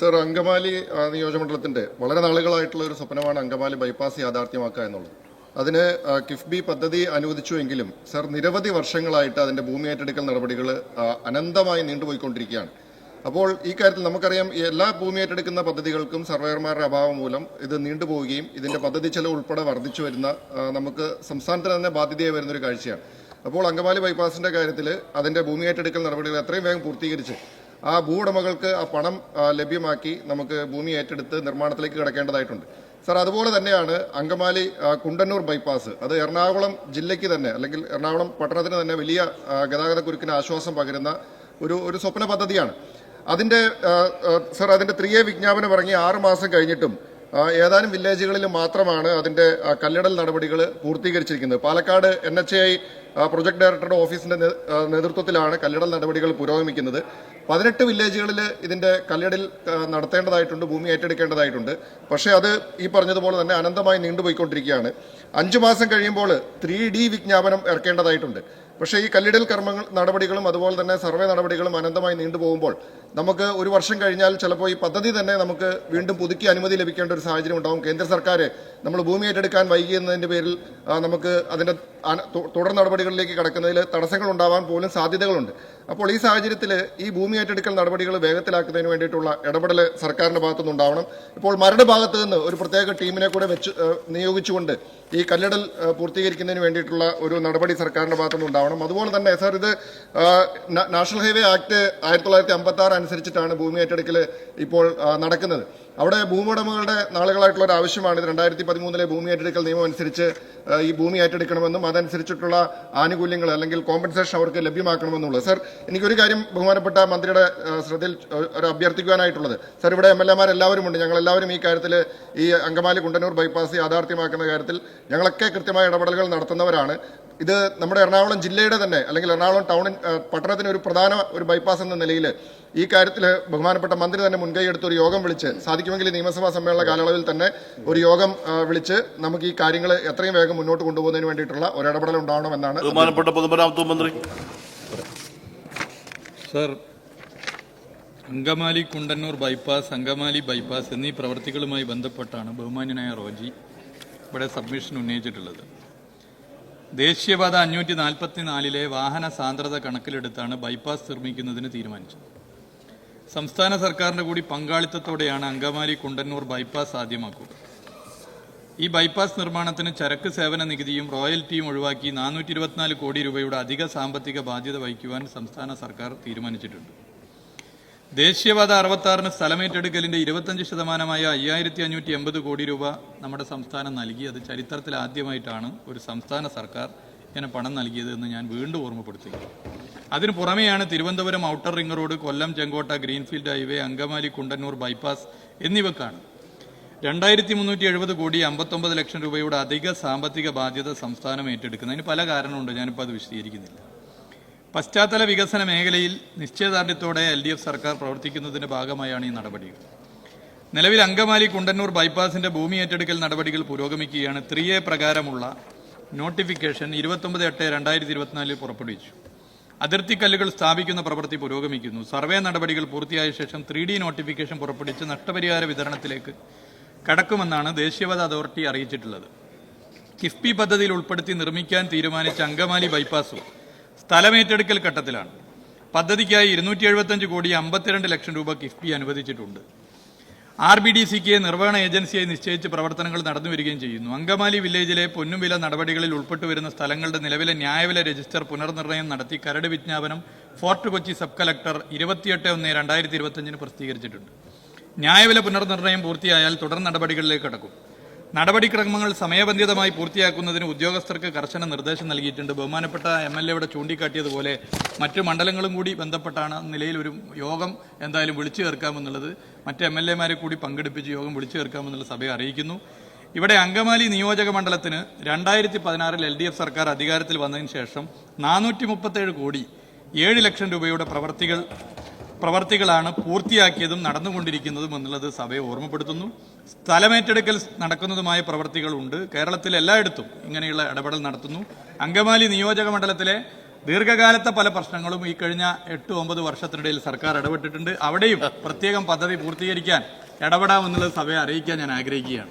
Sir Angamaly നിയോജകമണ്ഡലത്തിന്റെ വളരെ നാളുകളായിട്ടുള്ള ഒരു സ്വപ്നമാണ് അങ്കമാലി ബൈപ്പാസ് യാഥാർത്ഥ്യമാക്കുക എന്നുള്ളത്. അതിന് കിഫ്ബി പദ്ധതി അനുവദിച്ചുവെങ്കിലും സർ നിരവധി വർഷങ്ങളായിട്ട് അതിന്റെ ഭൂമി ഏറ്റെടുക്കൽ നടപടികൾ അനന്തമായി നീണ്ടുപോയിക്കൊണ്ടിരിക്കുകയാണ്. അപ്പോൾ ഈ കാര്യത്തിൽ നമുക്കറിയാം എല്ലാ ഭൂമി ഏറ്റെടുക്കുന്ന പദ്ധതികൾക്കും സർവേയർമാരുടെ അഭാവം മൂലം ഇത് നീണ്ടുപോവുകയും ഇതിന്റെ പദ്ധതി ചെലവ് ഉൾപ്പെടെ വർദ്ധിച്ചു വരുന്ന നമുക്ക് സംസ്ഥാനത്തിന് തന്നെ ബാധ്യതയായി വരുന്ന ഒരു കാഴ്ചയാണ്. അപ്പോൾ അങ്കമാലി ബൈപ്പാസിന്റെ കാര്യത്തിൽ അതിന്റെ ഭൂമി ഏറ്റെടുക്കൽ നടപടികൾ എത്രയും വേഗം പൂർത്തീകരിച്ച് ആ ഭൂവുടമകൾക്ക് ആ പണം ലഭ്യമാക്കി നമുക്ക് ഭൂമി ഏറ്റെടുത്ത് നിർമ്മാണത്തിലേക്ക് കിടക്കേണ്ടതായിട്ടുണ്ട്. സർ അതുപോലെ തന്നെയാണ് അങ്കമാലി കുണ്ടന്നൂർ ബൈപ്പാസ്. അത് എറണാകുളം ജില്ലയ്ക്ക് തന്നെ അല്ലെങ്കിൽ എറണാകുളം പട്ടണത്തിന് തന്നെ വലിയ ഗതാഗത കുരുക്കിന് ആശ്വാസം പകരുന്ന ഒരു ഒരു സ്വപ്ന പദ്ധതിയാണ്. അതിന്റെ സാർ അതിന്റെ ത്രീ എ വിജ്ഞാപനം ഇറങ്ങി ആറ് മാസം കഴിഞ്ഞിട്ടും ഏതാനും വില്ലേജുകളിൽ മാത്രമാണ് അതിന്റെ കല്ലിടൽ നടപടികൾ പൂർത്തീകരിച്ചിരിക്കുന്നത്. Palakkad N H I project ഡയറക്ടറുടെ ഓഫീസിന്റെ നേതൃത്വത്തിലാണ് കല്ലിടൽ നടപടികൾ പുരോഗമിക്കുന്നത്. പതിനെട്ട് വില്ലേജുകളിൽ ഇതിന്റെ കല്ലിടൽ നടത്തേണ്ടതായിട്ടുണ്ട് ഭൂമി ഏറ്റെടുക്കേണ്ടതായിട്ടുണ്ട്. പക്ഷേ അത് ഈ പറഞ്ഞതുപോലെ തന്നെ അനന്തമായി നീണ്ടുപോയിക്കൊണ്ടിരിക്കുകയാണ്. അഞ്ചു മാസം കഴിയുമ്പോൾ ത്രീ വിജ്ഞാപനം ഇറക്കേണ്ടതായിട്ടുണ്ട്. പക്ഷേ ഈ കല്ലിടൽ കർമ്മങ്ങൾ നടപടികളും അതുപോലെ തന്നെ സർവേ നടപടികളും അനന്തമായി നീണ്ടുപോകുമ്പോൾ നമുക്ക് ഒരു വർഷം കഴിഞ്ഞാൽ ചിലപ്പോൾ ഈ പദ്ധതി തന്നെ നമുക്ക് വീണ്ടും പുതുക്കി അനുമതി ലഭിക്കേണ്ട ഒരു സാഹചര്യം ഉണ്ടാകും കേന്ദ്ര സർക്കാർ നമ്മൾ ഭൂമി ഏറ്റെടുക്കാൻ വൈകിയെന്നതിന്റെ പേരിൽ നമുക്ക് അതിന്റെ തുടർ നടപടികളിലേക്ക് കടക്കുന്നതിൽ തടസ്സങ്ങൾ ഉണ്ടാവാൻ പോലും സാധ്യതകളുണ്ട്. അപ്പോൾ ഈ സാഹചര്യത്തിൽ ഈ ഭൂമി ഏറ്റെടുക്കൽ നടപടികൾ വേഗത്തിലാക്കുന്നതിന് വേണ്ടിയിട്ടുള്ള ഇടപെടൽ സർക്കാരിന്റെ ഭാഗത്തു ഉണ്ടാവണം ഇപ്പോൾ മരട് ഭാഗത്ത് നിന്ന് ഒരു പ്രത്യേക ടീമിനെ കൂടെ വെച്ച് നിയോഗിച്ചുകൊണ്ട് ഈ കല്ലിടൽ പൂർത്തീകരിക്കുന്നതിന് വേണ്ടിയിട്ടുള്ള ഒരു നടപടി സർക്കാരിന്റെ ഭാഗത്തു ഉണ്ടാവണം അതുപോലെ തന്നെ സാർ ഇത് നാഷണൽ ഹൈവേ ആക്ട് ആയിരത്തി തൊള്ളായിരത്തി അമ്പത്തി ആറ് അനുസരിച്ചിട്ടാണ് ഭൂമി ഏറ്റെടുക്കൽ ഇപ്പോൾ നടക്കുന്നത്. അവിടെ ഭൂമുടമകളുടെ നാളുകളായിട്ടുള്ള ഒരു ആവശ്യമാണ്. രണ്ടായിരത്തി പതിമൂന്നിലെ ഭൂമി ഏറ്റെടുക്കൽ നിയമം അനുസരിച്ച് ഈ ഭൂമി ഏറ്റെടുക്കണമെന്നും അതനുസരിച്ചിട്ടുള്ള ആനുകൂല്യങ്ങൾ അല്ലെങ്കിൽ കോമ്പൻസേഷൻ അവർക്ക് ലഭ്യമാക്കണമെന്നുള്ളത്. സർ എനിക്കൊരു കാര്യം ബഹുമാനപ്പെട്ട മന്ത്രിയുടെ ശ്രദ്ധയിൽ ഒരു- അഭ്യർത്ഥിക്കുവാനായിട്ടുള്ളത്. സർ ഇവിടെ എം എൽ എമാർ എല്ലാവരും ഉണ്ട്. ഞങ്ങൾ എല്ലാവരും ഈ കാര്യത്തിൽ ഈ അങ്കമാലി കുണ്ടന്നൂർ ബൈപ്പാസ് യാഥാർത്ഥ്യമാക്കുന്ന കാര്യത്തിൽ ഞങ്ങളൊക്കെ കൃത്യമായ ഇടപെടലുകൾ നടത്തുന്നവരാണ്. ഇത് നമ്മുടെ എറണാകുളം ജില്ലയുടെ തന്നെ അല്ലെങ്കിൽ എറണാകുളം ടൗണിൻ പട്ടണത്തിന് ഒരു പ്രധാന ഒരു ബൈപ്പാസ് എന്ന നിലയിൽ ഈ കാര്യത്തിൽ ബഹുമാനപ്പെട്ട മന്ത്രി തന്നെ മുൻകൈ എടുത്ത് ഒരു യോഗം വിളിച്ച് സാധിക്കുമെങ്കിൽ നിയമസഭാ സമ്മേളന കാലയളവിൽ തന്നെ ഒരു യോഗം വിളിച്ച് നമുക്ക് ഈ കാര്യങ്ങൾ എത്രയും വേഗം മുന്നോട്ട് കൊണ്ടുപോകുന്നതിന് വേണ്ടിയിട്ടുള്ള ഒരു ഇടപെടൽ ഉണ്ടാവണമെന്നാണ് ബഹുമാനപ്പെട്ട പൊതുമരാമത്ത് മന്ത്രി. Sir Angamaly Kundannoor bypass Angamaly bypass എന്നീ പ്രവർത്തികളുമായി ബന്ധപ്പെട്ടാണ് ബഹുമാന്യനായ റോജി ഇവിടെ സബ്മിഷൻ ഉന്നയിച്ചിട്ടുള്ളത്. ദേശീയപാത അഞ്ഞൂറ്റി നാൽപ്പത്തി നാലിലെ വാഹന സാന്ദ്രത കണക്കിലെടുത്താണ് ബൈപ്പാസ് നിർമ്മിക്കുന്നതിന് തീരുമാനിച്ചത്. സംസ്ഥാന സർക്കാരിന്റെ കൂടി പങ്കാളിത്തത്തോടെയാണ് അങ്കമാലി കുണ്ടന്നൂർ ബൈപ്പാസ് സാധ്യമാക്കുക ഈ ബൈപ്പാസ് നിർമ്മാണത്തിന് ചരക്ക് സേവന നികുതിയും റോയൽറ്റിയും ഒഴിവാക്കി നാനൂറ്റി ഇരുപത്തിനാല് കോടി രൂപയുടെ അധിക സാമ്പത്തിക ബാധ്യത വഹിക്കുവാൻ സംസ്ഥാന സർക്കാർ തീരുമാനിച്ചിട്ടുണ്ട്. ദേശീയപാത അറുപത്താറിന് സ്ഥലമേറ്റെടുക്കലിന്റെ ഇരുപത്തഞ്ച് ശതമാനമായ അയ്യായിരത്തി അഞ്ഞൂറ്റി എൺപത് കോടി രൂപ നമ്മുടെ സംസ്ഥാനം നൽകി. അത് ചരിത്രത്തിൽ ആദ്യമായിട്ടാണ് ഒരു സംസ്ഥാന സർക്കാർ ഇങ്ങനെ പണം നൽകിയത് എന്ന് ഞാൻ വീണ്ടും ഓർമ്മപ്പെടുത്തി അതിനു പുറമെയാണ് Thiruvananthapuram outer ring road Kollam Chenkotta greenfield highway Angamaly Kundannoor bypass എന്നിവക്കാണ് രണ്ടായിരത്തി മുന്നൂറ്റി എഴുപത് കോടി അമ്പത്തൊമ്പത് ലക്ഷം രൂപയുടെ അധിക സാമ്പത്തിക ബാധ്യത സംസ്ഥാനം ഏറ്റെടുക്കുന്നതിന് പല കാരണമുണ്ട്. ഞാനിപ്പോൾ അത് വിശദീകരിക്കുന്നില്ല. പശ്ചാത്തല വികസന മേഖലയിൽ നിശ്ചയദാർഢ്യത്തോടെ എൽ ഡി എഫ് സർക്കാർ പ്രവർത്തിക്കുന്നതിന്റെ ഭാഗമായാണ് ഈ നടപടികൾ. നിലവിൽ അങ്കമാലി കുണ്ടന്നൂർ ബൈപ്പാസിന്റെ ഭൂമി ഏറ്റെടുക്കൽ നടപടികൾ പുരോഗമിക്കുകയാണ്. ത്രീ എ പ്രകാരമുള്ള നോട്ടിഫിക്കേഷൻ ഇരുപത്തൊമ്പത് എട്ട് രണ്ടായിരത്തി ഇരുപത്തിനാലിൽ പുറപ്പെടുവിച്ചു. അതിർത്തി കല്ലുകൾ സ്ഥാപിക്കുന്ന പ്രവൃത്തി പുരോഗമിക്കുന്നു. സർവേ നടപടികൾ പൂർത്തിയായ ശേഷം ത്രീ ഡി നോട്ടിഫിക്കേഷൻ പുറപ്പെടുവിച്ച് നഷ്ടപരിഹാര വിതരണത്തിലേക്ക് കടക്കുമെന്നാണ് ദേശീയപാത അതോറിറ്റി അറിയിച്ചിട്ടുള്ളത്. കിഫ്ബി പദ്ധതിയിൽ ഉൾപ്പെടുത്തി നിർമ്മിക്കാൻ തീരുമാനിച്ച അങ്കമാലി ബൈപ്പാസും സ്ഥലമേറ്റെടുക്കൽ ഘട്ടത്തിലാണ്. പദ്ധതിക്കായി ഇരുന്നൂറ്റി എഴുപത്തഞ്ച് കോടി അമ്പത്തിരണ്ട് ലക്ഷം രൂപ കിഫ്ബി അനുവദിച്ചിട്ടുണ്ട്. ആർ ബി ഡി സിക്ക് നിർവഹണ ഏജൻസിയായി നിശ്ചയിച്ച് പ്രവർത്തനങ്ങൾ നടന്നു വരികയും ചെയ്യുന്നു. അങ്കമാലി വില്ലേജിലെ പൊന്നുവില നടപടികളിൽ ഉൾപ്പെട്ടു വരുന്ന സ്ഥലങ്ങളുടെ നിലവിലെ ന്യായവില രജിസ്റ്റർ പുനർനിർണയം നടത്തി കരട് വിജ്ഞാപനം ഫോർട്ട് കൊച്ചി സബ് കലക്ടർ ഇരുപത്തിയെട്ട് ഒന്ന് രണ്ടായിരത്തി ഇരുപത്തിയഞ്ചിന് പ്രസിദ്ധീകരിച്ചിട്ടുണ്ട്. ന്യായവില പുനർനിർണയം പൂർത്തിയായാൽ തുടർ നടപടികളിലേക്ക് കടക്കും. നടപടിക്രമങ്ങൾ സമയബന്ധിതമായി പൂർത്തിയാക്കുന്നതിന് ഉദ്യോഗസ്ഥർക്ക് കർശന നിർദ്ദേശം നൽകിയിട്ടുണ്ട്. ബഹുമാനപ്പെട്ട എം എൽ എയുടെ ചൂണ്ടിക്കാട്ടിയതുപോലെ മറ്റു മണ്ഡലങ്ങളും കൂടി ബന്ധപ്പെട്ടാണ് നിലയിൽ ഒരു യോഗം എന്തായാലും വിളിച്ചു ചേർക്കാമെന്നുള്ളത്. മറ്റ് എം എൽ എമാരെ കൂടി പങ്കെടുപ്പിച്ച് യോഗം വിളിച്ചു ചേർക്കാമെന്നുള്ള സഭയെ അറിയിക്കുന്നു. ഇവിടെ അങ്കമാലി നിയോജക മണ്ഡലത്തിന് രണ്ടായിരത്തി പതിനാറിൽ എൽ ഡി എഫ് സർക്കാർ അധികാരത്തിൽ വന്നതിന് ശേഷം നാനൂറ്റി മുപ്പത്തേഴ് കോടി ഏഴ് ലക്ഷം രൂപയുടെ പ്രവർത്തികൾ പ്രവർത്തികളാണ് പൂർത്തിയാക്കിയതും നടന്നുകൊണ്ടിരിക്കുന്നതും എന്നുള്ളത് സഭയെ ഓർമ്മപ്പെടുത്തുന്നു. സ്ഥലമേറ്റെടുക്കൽ നടക്കുന്നതുമായ പ്രവർത്തികളുണ്ട്. കേരളത്തിൽ എല്ലായിടത്തും ഇങ്ങനെയുള്ള ഇടപെടൽ നടത്തുന്നു. അങ്കമാലി നിയോജക മണ്ഡലത്തിലെ ദീർഘകാലത്തെ പല പ്രശ്നങ്ങളും ഈ കഴിഞ്ഞ എട്ട് ഒമ്പത് വർഷത്തിനിടയിൽ സർക്കാർ ഇടപെട്ടിട്ടുണ്ട്. അവിടെയും പ്രത്യേകം പദ്ധതി പൂർത്തീകരിക്കാൻ ഇടപെടാമെന്നുള്ളത് സഭയെ അറിയിക്കാൻ ഞാൻ ആഗ്രഹിക്കുകയാണ്.